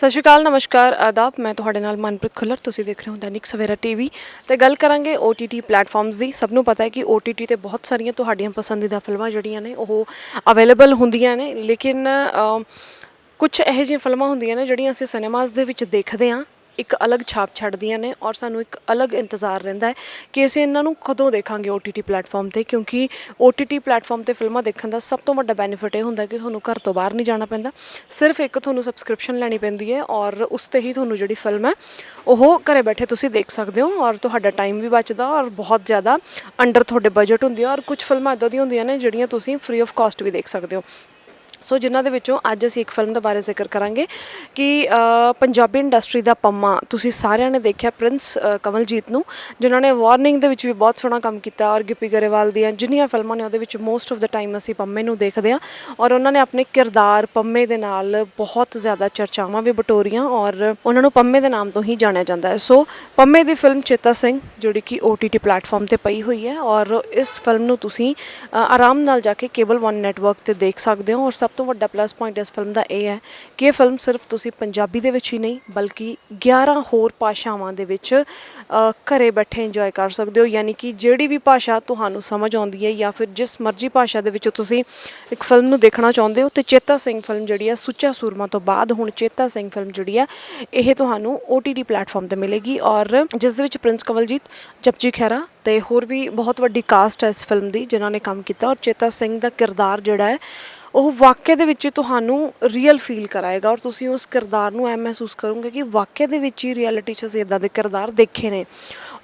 ਸਤਿ ਸ਼੍ਰੀ ਅਕਾਲ, ਨਮਸਕਾਰ, ਆਦਾਬ। ਮੈਂ ਤੁਹਾਡੇ ਨਾਲ ਮਨਪ੍ਰੀਤ ਖੁੱਲਰ, ਤੁਸੀਂ ਦੇਖ ਰਹੇ ਹੋ ਦੈਨਿਕ ਸਵੇਰਾ ਟੀਵੀ। ਤੇ ਗੱਲ ਕਰਾਂਗੇ OTT ਪਲੇਟਫਾਰਮਸ ਦੀ। ਸਭ ਨੂੰ ਪਤਾ ਹੈ ਕਿ OTT ਤੇ ਬਹੁਤ ਸਾਰੀਆਂ ਤੁਹਾਡੀਆਂ ਪਸੰਦੀਦਾ ਫਿਲਮਾਂ ਜਿਹੜੀਆਂ ਨੇ, ਉਹ ਅਵੇਲੇਬਲ ਹੁੰਦੀਆਂ ਨੇ। ਲੇਕਿਨ ਕੁਝ ਇਹੋ ਜਿਹੀਆਂ ਫਿਲਮਾਂ ਹੁੰਦੀਆਂ ਨੇ ਜਿਹੜੀਆਂ ਅਸੀਂ ਸਿਨੇਮਾਸ ਦੇ ਵਿੱਚ ਦੇਖਦੇ ਹਾਂ। ਇੱਕ ਅਲੱਗ ਛਾਪ ਛੱਡਦੀਆਂ ਨੇ ਔਰ ਸਾਨੂੰ ਇੱਕ ਅਲੱਗ ਇੰਤਜ਼ਾਰ ਰਹਿੰਦਾ ਹੈ ਕਿ ਅਸੀਂ ਇਹਨਾਂ ਨੂੰ ਕਦੋਂ ਦੇਖਾਂਗੇ OTT ਪਲੇਟਫਾਰਮ ਤੇ, ਕਿਉਂਕਿ OTT ਪਲੇਟਫਾਰਮ ਤੇ ਫਿਲਮਾਂ ਦੇਖਣ ਦਾ ਸਭ ਤੋਂ ਵੱਡਾ ਬੈਨੀਫਿਟ ਇਹ ਹੁੰਦਾ ਕਿ ਤੁਹਾਨੂੰ ਘਰ ਤੋਂ ਬਾਹਰ ਨਹੀਂ ਜਾਣਾ ਪੈਂਦਾ। ਸਿਰਫ ਇੱਕ ਤੁਹਾਨੂੰ ਸਬਸਕ੍ਰਿਪਸ਼ਨ ਲੈਣੀ ਪੈਂਦੀ ਹੈ ਔਰ ਉਸ ਤੇ ਹੀ ਤੁਹਾਨੂੰ ਜਿਹੜੀ ਫਿਲਮ ਹੈ, ਉਹ ਘਰੇ ਬੈਠੇ ਤੁਸੀਂ ਦੇਖ ਸਕਦੇ ਹੋ ਔਰ ਤੁਹਾਡਾ ਟਾਈਮ ਵੀ ਬਚਦਾ ਔਰ ਬਹੁਤ ਜ਼ਿਆਦਾ ਅੰਡਰ ਤੁਹਾਡੇ ਬਜਟ ਹੁੰਦੀ ਹੈ ਔਰ ਕੁਝ ਫਿਲਮਾਂ ਇਦਾਂ ਦੀਆਂ ਹੁੰਦੀਆਂ ਨੇ ਜਿਹੜੀਆਂ ਤੁਸੀਂ ਫ੍ਰੀ ਆਫ ਕਾਸਟ ਵੀ ਦੇਖ ਸਕਦੇ ਹੋ। ਸੋ ਜਿਨ੍ਹਾਂ ਦੇ ਵਿੱਚੋਂ ਅੱਜ ਅਸੀਂ ਇੱਕ ਫਿਲਮ ਦੇ ਬਾਰੇ ਜ਼ਿਕਰ ਕਰਾਂਗੇ ਕਿ ਪੰਜਾਬੀ ਇੰਡਸਟਰੀ ਦਾ ਪੰਮਾ ਤੁਸੀਂ ਸਾਰਿਆਂ ਨੇ ਦੇਖਿਆ, ਪ੍ਰਿੰਸ ਕਮਲਜੀਤ ਨੂੰ, ਜਿਨ੍ਹਾਂ ਨੇ ਵਾਰਨਿੰਗ ਦੇ ਵਿੱਚ ਵੀ ਬਹੁਤ ਸੋਹਣਾ ਕੰਮ ਕੀਤਾ ਔਰ ਗਿੱਪੀ ਗਰੇਵਾਲ ਦੀਆਂ ਜਿੰਨੀਆਂ ਫਿਲਮਾਂ ਨੇ ਉਹਦੇ ਵਿੱਚ ਮੋਸਟ ਆਫ ਦਾ ਟਾਈਮ ਅਸੀਂ ਪੰਮੇ ਨੂੰ ਦੇਖਦੇ ਹਾਂ ਔਰ ਉਹਨਾਂ ਨੇ ਆਪਣੇ ਕਿਰਦਾਰ ਪੰਮੇ ਦੇ ਨਾਲ ਬਹੁਤ ਜ਼ਿਆਦਾ ਚਰਚਾਵਾਂ ਵੀ ਬਟੋਰੀਆਂ ਔਰ ਉਹਨਾਂ ਨੂੰ ਪੰਮੇ ਦੇ ਨਾਮ ਤੋਂ ਹੀ ਜਾਣਿਆ ਜਾਂਦਾ ਹੈ। ਸੋ ਪੰਮੇ ਦੀ ਫਿਲਮ ਚੇਤਾ ਸਿੰਘ, ਜਿਹੜੀ ਕਿ OTT ਪਲੇਟਫਾਰਮ ਤੇ ਪਈ ਹੋਈ ਹੈ ਔਰ ਇਸ ਫਿਲਮ ਨੂੰ ਤੁਸੀਂ ਆਰਾਮ ਨਾਲ ਜਾ ਕੇ ਕੇਬਲ 1 ਨੈਟਵਰਕ ਤੇ ਦੇਖ ਸਕਦੇ ਹੋ ਔਰ ਸਭ ਸਭ ਤੋਂ ਵੱਡਾ ਪਲੱਸ ਪੁਆਇੰਟ ਇਸ ਫਿਲਮ ਦਾ ਇਹ ਹੈ ਕਿ ਇਹ ਫਿਲਮ ਸਿਰਫ ਤੁਸੀਂ ਪੰਜਾਬੀ ਦੇ ਵਿੱਚ ਹੀ ਨਹੀਂ ਬਲਕਿ 11 ਹੋਰ ਭਾਸ਼ਾਵਾਂ ਦੇ ਵਿੱਚ ਅ, ਘਰੇ ਬੈਠੇ ਇੰਜੋਏ ਕਰ ਸਕਦੇ ਹੋ। ਯਾਨੀ ਕਿ ਜਿਹੜੀ ਵੀ ਭਾਸ਼ਾ ਤੁਹਾਨੂੰ ਸਮਝ ਆਉਂਦੀ ਹੈ ਜਾਂ ਫਿਰ ਜਿਸ ਮਰਜ਼ੀ ਭਾਸ਼ਾ ਦੇ ਵਿੱਚ ਤੁਸੀਂ ਇੱਕ ਫਿਲਮ ਨੂੰ ਦੇਖਣਾ ਚਾਹੁੰਦੇ ਹੋ ਤੇ ਚੇਤਾ ਸਿੰਘ ਫਿਲਮ ਜਿਹੜੀ ਹੈ ਸੁੱਚਾ ਸੂਰਮਾ ਤੋਂ ਬਾਅਦ ਹੁਣ ਚੇਤਾ ਸਿੰਘ ਫਿਲਮ ਜਿਹੜੀ ਹੈ ਇਹ ਤੁਹਾਨੂੰ OTT ਪਲੇਟਫਾਰਮ ਤੇ ਮਿਲੇਗੀ ਔਰ ਜਿਸ ਦੇ ਵਿੱਚ ਪ੍ਰਿੰਸ ਕਵਲਜੀਤ ਜਪਜੀ ਖਹਿਰਾ ਤੇ ਹੋਰ ਵੀ ਬਹੁਤ ਵੱਡੀ ਕਾਸਟ ਹੈ ਇਸ ਫਿਲਮ ਦੀ ਜਿਨ੍ਹਾਂ ਨੇ ਕੰਮ ਕੀਤਾ ਔਰ ਚੇਤਾ ਸਿੰਘ ਦਾ ਕਿਰਦਾਰ ਜਿਹੜਾ ਹੈ ਉਹ ਵਾਕਿਆ ਦੇ ਵਿੱਚ ਤੁਹਾਨੂੰ ਰੀਅਲ ਫੀਲ ਕਰਾਏਗਾ ਔਰ ਤੁਸੀਂ ਉਸ ਕਿਰਦਾਰ ਨੂੰ ਐ ਮਹਿਸੂਸ ਕਰੋਗੇ ਕਿ ਵਾਕਿਆ ਦੇ ਵਿੱਚ ਹੀ ਰਿਐਲਿਟੀ 'ਚ ਅਸੀਂ ਇਦਾਂ ਦੇ ਕਿਰਦਾਰ ਦੇਖੇ ਨੇ।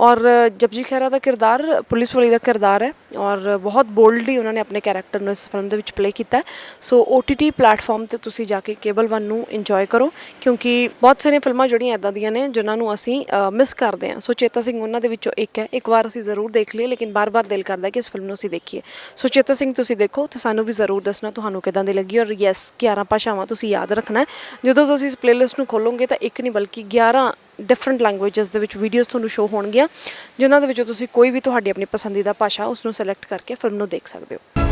ਔਰ ਜਪਜੀ ਖਹਿਰਾ ਦਾ ਕਿਰਦਾਰ ਪੁਲਿਸ ਵਾਲੀ ਦਾ ਕਿਰਦਾਰ ਹੈ। ਔਰ ਬਹੁਤ ਬੋਲਡਲੀ ਉਹਨਾਂ ਨੇ ਆਪਣੇ ਕੈਰੈਕਟਰ ਨੂੰ ਇਸ ਫਿਲਮ ਦੇ ਵਿੱਚ ਪਲੇ ਕੀਤਾ। ਹੈ। ਸੋ OTT ਪਲੇਟਫਾਰਮ ਤੇ ਤੁਸੀਂ ਜਾ ਕੇ ਕੇਬਲ 1 ਨੂੰ ਇੰਜੋਏ ਕਰੋ, ਕਿਉਂਕਿ ਬਹੁਤ ਸਾਰੀਆਂ ਫਿਲਮਾਂ ਜਿਹੜੀਆਂ ਇਦਾਂ ਦੀਆਂ ਨੇ, ਜਿਨ੍ਹਾਂ ਨੂੰ ਅਸੀਂ ਮਿਸ ਕਰਦੇ ਹਾਂ। ਸੋ ਚੇਤਾ ਸਿੰਘ ਉਹਨਾਂ ਦੇ ਵਿੱਚੋਂ ਇੱਕ ਹੈ। ਇੱਕ ਵਾਰ ਅਸੀਂ ਜ਼ਰੂਰ ਦੇਖ ਲਈਏ, ਲੇਕਿਨ ਬਾਰ-ਬਾਰ ਦਿਲ ਕਰਦਾ ਕਿ ਇਸ ਫਿਲਮ ਨੂੰ ਅਸੀਂ ਦੇਖੀਏ। ਸੋ ਚੇਤਾ ਸਿੰਘ ਤੁਸੀਂ ਦੇਖੋ, ਤੇ ਸਾਨੂੰ ਵੀ ਜ਼ਰੂਰ ਦੱਸਣਾ ਤੁਹਾਨੂੰ ਕਿਦਾਂ ਦੀ ਲੱਗੀ। ਔਰ ਯੈਸ 11 ਭਾਸ਼ਾਵਾਂ ਤੁਸੀਂ ਯਾਦ ਰੱਖਣਾ ਜਦੋਂ ਤੁਸੀਂ ਇਸ ਪਲੇਲਿਸਟ ਨੂੰ ਖੋਲੋਗੇ ਤਾਂ ਇੱਕ ਨਹੀਂ ਬਲਕਿ 11 ਡਿਫਰੈਂਟ ਲੈਂਗੁਏजेस ਦੇ ਵਿੱਚ ਵੀਡੀਓਜ਼ ਤੁਹਾਨੂੰ ਸ਼ੋ ਹੋਣਗੀਆਂ, ਜਿਨ੍ਹਾਂ ਦੇ ਵਿੱਚੋਂ ਤੁਸੀਂ ਕੋਈ ਵੀ ਤੁਹਾਡੀ ਆਪਣੀ ਪਸੰਦੀਦਾ ਭਾਸ਼ਾ ਉਸ ਨੂੰ ਸਿਲੈਕਟ ਕਰਕੇ ਫਿਲਮ ਨੂੰ ਦੇਖ ਸਕਦੇ ਹੋ।